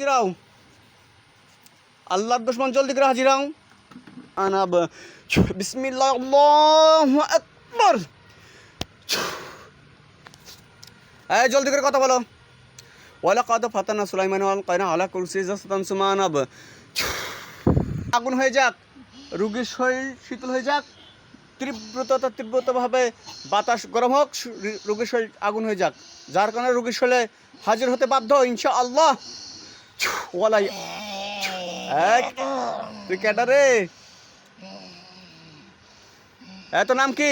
হাজিরাও। আল্লাহর দুশ্মন জলদি করে হাজিরাও। আনাব। বিসমিল্লাহ আকবার। এই, জলদি করে কথা বলো। ওয়ালা কাদ ফাতানা সুলাইমান ওয়াল কায়না আলা কুরসি জাসাতান সুমানাব আগুন হয়ে যাক, রুগীর শরীর শীতল হয়ে যাক তীব্রতা তীব্রতাভাবে বাতাস গরম হোক, রোগীর শরীর আগুন হয়ে যাক। যার কারণে রোগীর শরীরে হাজির হতে বাধ্য ইনশা আল্লাহ ওয়ালাই। এক, তুই কেটা নাম কি?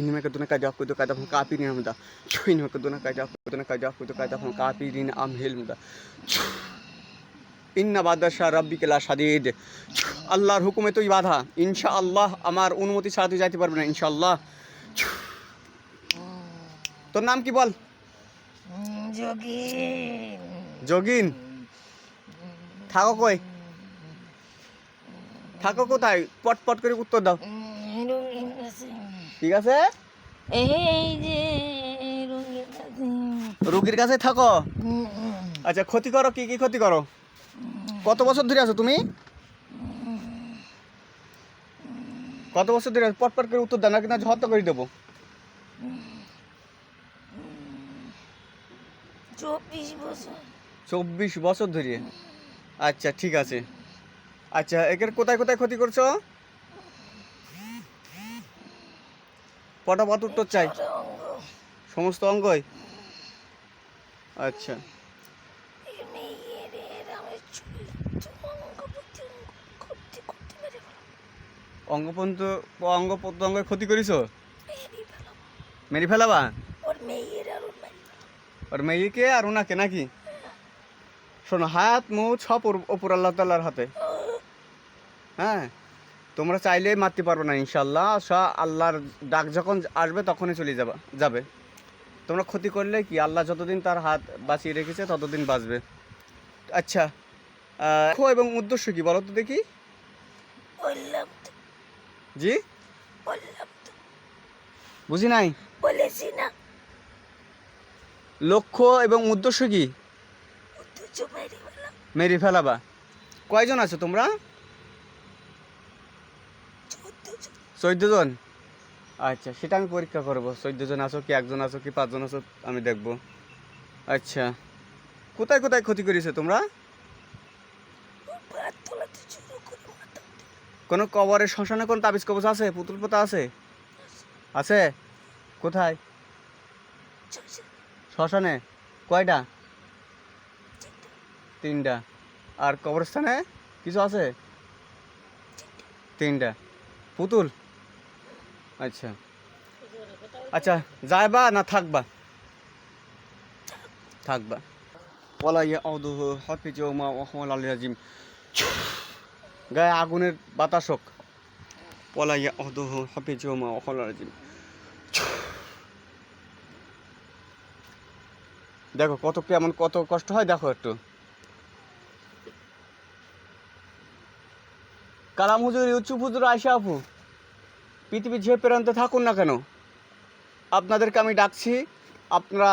ইনমেকে দুনে কাজ আপ কইতো কাজ কাপি নি আমদা। ইনমেকে দুনে কাজ আপ কইতো না কাজ আপ কইতো কাজ আপ কাপি নি আম হেলমদা ইন বাদশা রব্বি সাদিদ আল্লাহর হুকুমে তুই বাধা ইনশা আল্লাহ আমার অনুমতি ছাড়া তুই যাইতে পারবে না ইনশা আল্লাহ তোর নাম কি বল? যোগিন থাকো কই? থাকো কোথায়? পট পট করে উত্তর দাও। ঠিক আছে? রুগীর কাছে থাকো। আচ্ছা ক্ষতি করো, কি কি ক্ষতি করো? কত বছর ধরে আছো তুমি? কত বছর ধরে? আছো? পট পট করে উত্তর দাও না কিনা হত্যা করে দেবো? চব্বিশ বছর। চব্বিশ বছর ধরে। আচ্ছা ঠিক আছে। আচ্ছা একের কোথায় কোথায় ক্ষতি করছ? পটাপট উত্তর চাই। সমস্ত অঙ্গই? আচ্ছা। অঙ্গ অঙ্গ প্রত্যঙ্গ ক্ষতি করিছো? মেরে ফেলাবা? ওর মেয়েকে আর ওনাকে নাকি? শোনো হাত মুখ সব ওপর আল্লাহ তাল্লাহর হাতে। হ্যাঁ? তোমরা চাইলেই মারতে পারবে না ইনশাল্লাহ সব আল্লাহর ডাক যখন আসবে তখনই চলে যাবা যাবে। তোমরা ক্ষতি করলে কি? আল্লাহ যতদিন তার হাত বাঁচিয়ে রেখেছে ততদিন বাঁচবে। আচ্ছা লক্ষ্য এবং উদ্দেশ্য কি বলো তো দেখি? জি? বুঝি নাই? বলেছি না। লক্ষ্য এবং উদ্দেশ্য কি? মেরে ফেলাবা? কয়জন আছো তোমরা? চোদ্দ জন আচ্ছা সেটা আমি পরীক্ষা করব। চোদ্দ জন আছো কি একজন আছো কি পাঁচজন আছো আমি দেখব। আচ্ছা কোথায় কোথায় ক্ষতি করেছ তোমরা। কোনো কবরের শ্মশানে কোন তাবিজ কবজ আছে? পুতুল পোতা আছে? আছে। কোথায়? শ্মশানে? কয়টা? তিনটা। আর কবরস্থানে কিছু আছে? তিনটা। পুতুল? আচ্ছা। আচ্ছা যাইবা না থাকবা? থাকবা। ওলা ইয়া আউদুহু হাফিজ মা ওহমাল আলী আজিম। গায়ে আগুনের বাতাস হোক। ওলা ইয়া আউদুহু হাফিজ মা ওহমাল আজিম। দেখো, কত কেমন, কত কষ্ট হয়, দেখো একটু। কালাম হুজুর ইউচুপ হুজুর আয়সা আপু, পৃথিবীর যে প্রান্তে থাকুন না কেন, আপনাদেরকে আমি ডাকছি, আপনারা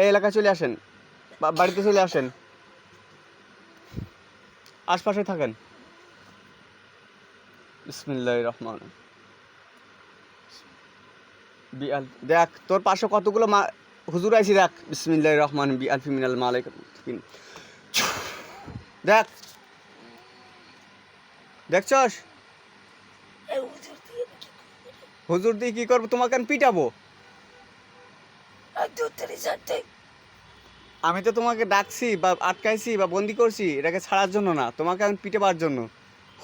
এই এলাকায় চলে আসেন বাড়িতে চলে আসেন, আশপাশে থাকেন। বিসমিল্লাহ রহমান। বিআল, দেখ, তোর পাশে কতগুলো মা, হুজুর আইছি, দেখ বিসমিল্লাহ রহমান বি আলফি মিনাল মালিক দেখ দেখছস? হুজুর দিয়ে কি করব? তোমাকে আমি পিটাবো? আমি তো তোমাকে ডাকছি বা আটকাইছি বা বন্দি করছি এটাকে ছাড়ার জন্য না। তোমাকে আমি পিটাবার জন্য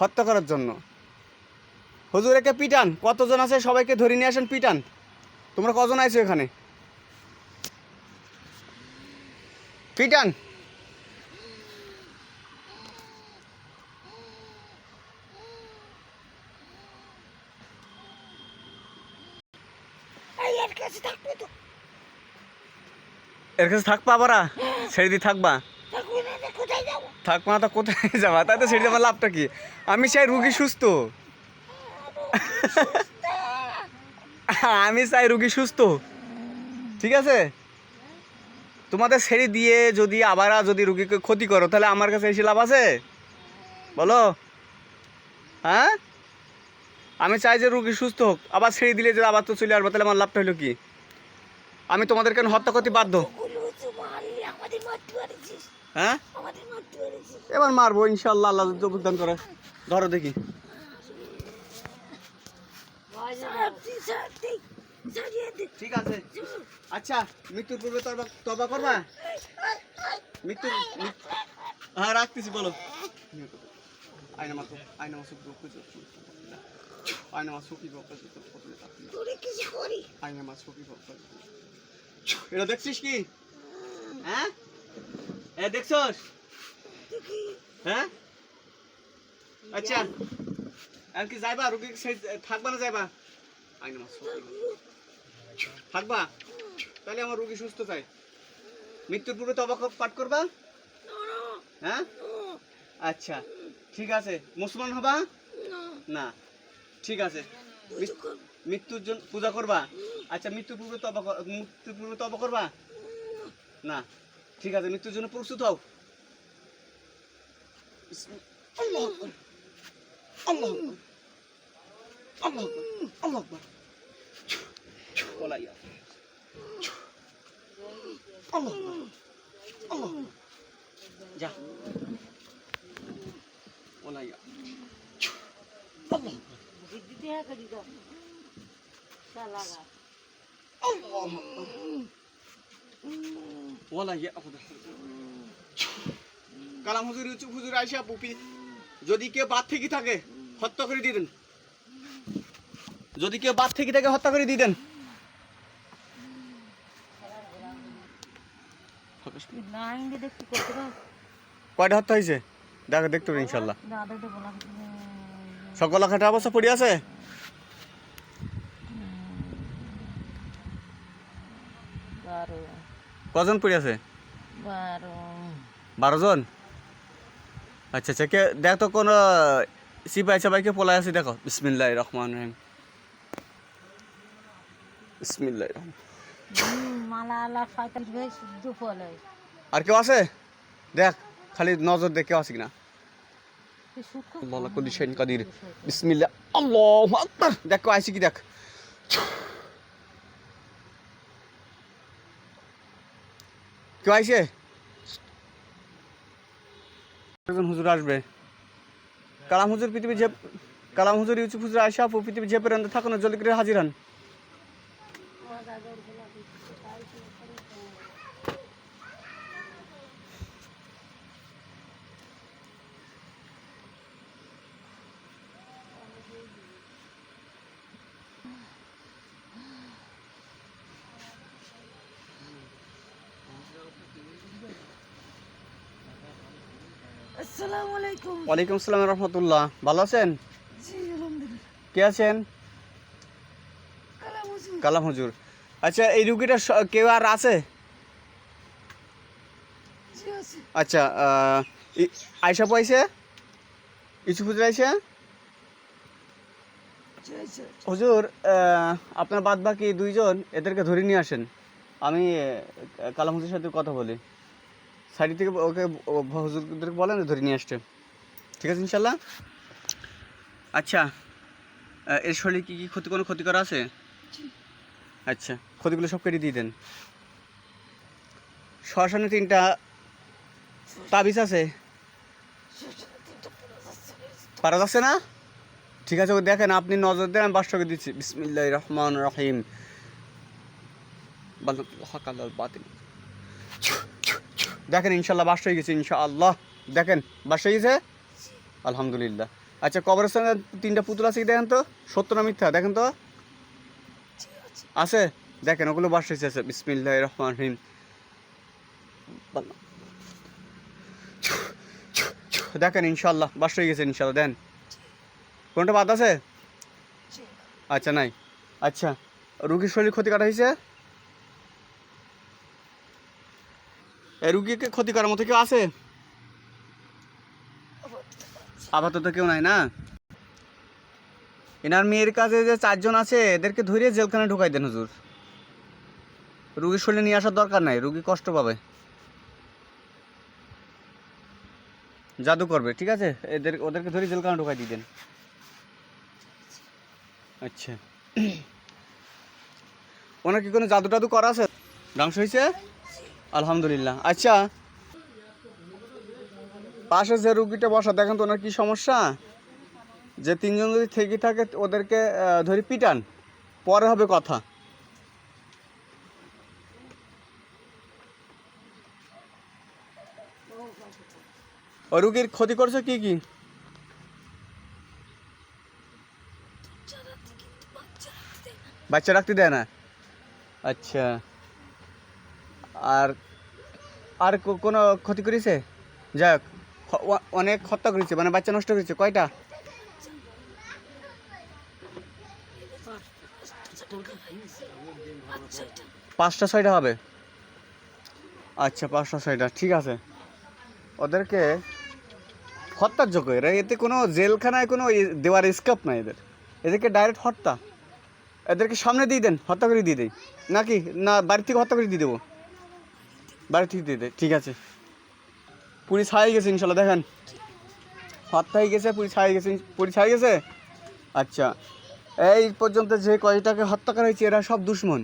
হত্যা করার জন্য। হুজুর একে পিটান। কতজন আছে? সবাইকে ধরে নিয়ে আসেন পিটান। তোমরা কজন আইছো এখানে? পিটান এই এর কাছে থাকবে তো এর কাছে থাকবা আবারা ছেড়ে দিয়ে থাকবা। থাকবে তো কোথায় যাবা? তাই তো ছেড়ে যাবার লাভটা কি? আমি চাই রুগী সুস্থ। আমি চাই রুগী সুস্থ। ঠিক আছে? তোমাদের ছেড়ে দিয়ে যদি আবার যদি রুগীকে ক্ষতি করো, তাহলে আমার কাছে এসে লাভ আছে? বলো। হ্যাঁ? আমি চাই যে রুগী সুস্থ হোক, আবার ছেড়ে দিলে যদি আবার তো চলে আসব, তাহলে আমার লাভটা হলো কি? আমি তোমাদের কেন হত্যা করতে বাধ্য ওগুলো তো মারলি আমাদের মারতে পারেছিস হ্যাঁ এবার মারবো ইনশাল্লাহ আল্লাহ যোগদান করে ধরো দেখি ঠিক আছে আচ্ছা মৃত্যুর পূর্বে তবা করবা মৃত্যু হ্যাঁ রাখতেছি বলো আয়না মাত্র আয়না মাসুক আয়না আয়না এটা দেখছিস কি হ্যাঁ এ দেখছস? হ্যাঁ? আচ্ছা। আর কি যাইবা? রুগী থাকবা না যাইবা? থাকবা? তাহলে আমার রুগী সুস্থ চাই। মৃত্যুর পূর্বে তবা পাঠ করবা? হ্যাঁ? আচ্ছা। ঠিক আছে। মুসলমান হবা? না। ঠিক আছে। মৃত্যুর জন্য পূজা করবা? আচ্ছা মৃত্যুর পূর্বে তবা মৃত্যুর পূর্বে তবা করবা? না। ঠিক আছে মৃত্যুর জন্য প্রস্তুত হও আল্লাহ। আল্লাহ। আল্লাহ। আল্লাহ। ওলাইয়া। আল্লাহ আল্লাহ। যা ওলাইয়া। আল্লাহ। আল্লাহ আকবার। ওলাইয়া কালাম হুজুর, ইউসুফ হুজুর আইসা পুপি, যদি কেউ বাদ থেকে থাকে, হত্যা করে দিতেন যদি কেউ বাদ থেকে থাকে, হত্যা করে নাইন্ডে দেখতে কয়টা হত্যা হয়েছে? দেখো, দেখতে পারি ইনশাল্লাহ সকল খাটা অবস্থা পড়ে আছে? বারো। কজন পড়ে আছে? বারো। জন? আচ্ছা আচ্ছা কে দেখ তো কোন সিপাই সাপাইকে পলাই আছে দেখো। বিসমিল্লাহ রহমান। রহিম বিসমিল্লাহ আর কেউ আছে? দেখ খালি নজর দেখ কেউ আছে কিনা। আল্লাহ কাদির। বিসমিল্লাহ আল্লাহু আকবার। দেখ কেউ কি দেখ? কেউ হুজুর আসবে। কালাম হুজুর পৃথিবী যে কালাম হুজুর ইউসুফ হুজুর আয়সা আপু পৃথিবী যে পেরেন থাকুন জলদি করে হাজির হন। আসসালামু আলাইকুম। ওয়ালাইকুম আসসালাম রহমতুল্লাহ। ভালো আছেন? জি আলহামদুলিল্লাহ। কে আছেন? কালাম হুজুর। হুজুর। আচ্ছা এই রুগীটা কেউ আর আছে? আচ্ছা আয়সা পাইছে? ইসুফ হুজুর আইসা হুজুর আপনার বাদ বাকি দুইজন এদেরকে ধরে নিয়ে আসেন। আমি কালাম হুজুরের সাথে কথা বলি। সাইড থেকে ওকে হুজুরদেরকে বলেন, ধরে নিয়ে আসতে। ঠিক আছে ইনশাল্লাহ আচ্ছা এর শরীরে কী কী ক্ষতি, কোনো ক্ষতি করা আছে? আচ্ছা ক্ষতিগুলো সব কেটে দিয়ে দেন। শ্মশানে তিনটা তাবিজ আছে? পারা যাচ্ছে না? ঠিক আছে, ওকে দেখেন, আপনি নজর দেন, আমি বাসটাকে দিচ্ছি। বিসমিল্লাহ রহমান রহিম। বাতিল। দেখেন ইনশাল্লাহ বাস হয়ে গেছে, ইনশাআল্লাহ। দেখেন, বাস হয়ে গেছে? আলহামদুলিল্লাহ। আচ্ছা কবরস্থানে তিনটা পুতুল আছে কি দেখেন তো? সত্য না মিথ্যা? দেখেন তো? আছে? দেখেন, ওগুলো বাস হয়েছে আছে বিসমিল্লাহ রহমান রহিম। দেখেন ইনশাল্লাহ বাস হয়ে গেছে ইনশাল্লাহ দেন। কোনটা বাদ আছে? আচ্ছা নাই। আচ্ছা রুগীর শরীর ক্ষতি কাটা হয়েছে? রুগীকে ক্ষতি করার মতো কেউ আছে? আপাতত কেউ নাই না? এনার মেয়ের কাছে যে চারজন আছে, এদেরকে ধরে জেলখানে ঢুকাই দেন হুজুর। রুগীর শরীরে নিয়ে আসার দরকার নাই, রুগী কষ্ট পাবে। জাদু করবে, ঠিক আছে? এদের, ওদেরকে ধরে জেলখানা ঢোকাই দিয়ে দেন। আচ্ছা। ওনার কি কোনো জাদু টাদু করা আছে? ডাংস হয়েছে আলহামদুলিল্লাহ। আচ্ছা পাশে যে রুগীটা বসা, দেখেন তো ওনার কি সমস্যা? যে তিনজন যদি থেকে থাকে, ওদেরকে ধরে পিটান, পরে হবে কথা। ও রুগীর ক্ষতি করছে কি কি? বাচ্চা রাখতে দেয় না। আচ্ছা। আর আর কোনো ক্ষতি করেছে? যাক হ- অ- অনেক হত্যা করেছে মানে বাচ্চা নষ্ট করেছে, কয়টা? পাঁচটা ছয়টা হবে। আচ্ছা পাঁচটা ছয়টা, ঠিক আছে। ওদেরকে হত্যার যোগ্য, এরা এতে কোনো জেলখানায় কোনো দেওয়ার স্কোপ নাই এদের। এদেরকে ডাইরেক্ট হত্যা। এদেরকে সামনে দিয়ে দেন, হত্যা করে দিয়ে দেয় নাকি? না, বাড়ি থেকে হত্যা করে দিয়ে দেবো। বাড়ি ঠিক দিয়ে দেয় ঠিক আছে। পুলিশ হাই গেছে, ইনশাল্লাহ, দেখেন। হত্যা হয়ে গেছে, পুলিশ হাই গেছে, পুলিশ হাই গেছে? আচ্ছা এই পর্যন্ত যে কয়টাকে হত্যা করা হয়েছে, এরা সব দুশ্মন।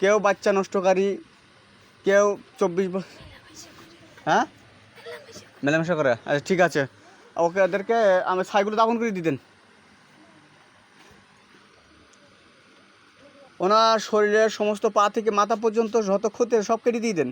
কেউ বাচ্চা নষ্টকারী, কেউ চব্বিশ বছর হ্যাঁ? মেলামেশা করে আচ্ছা ঠিক আছে। ওকে, ওদেরকে আমি ছাইগুলো দাফন করে দিতেন ওনার শরীরের সমস্ত পা থেকে মাথা পর্যন্ত যত ক্ষতি সব কেটে দিয়ে দেন।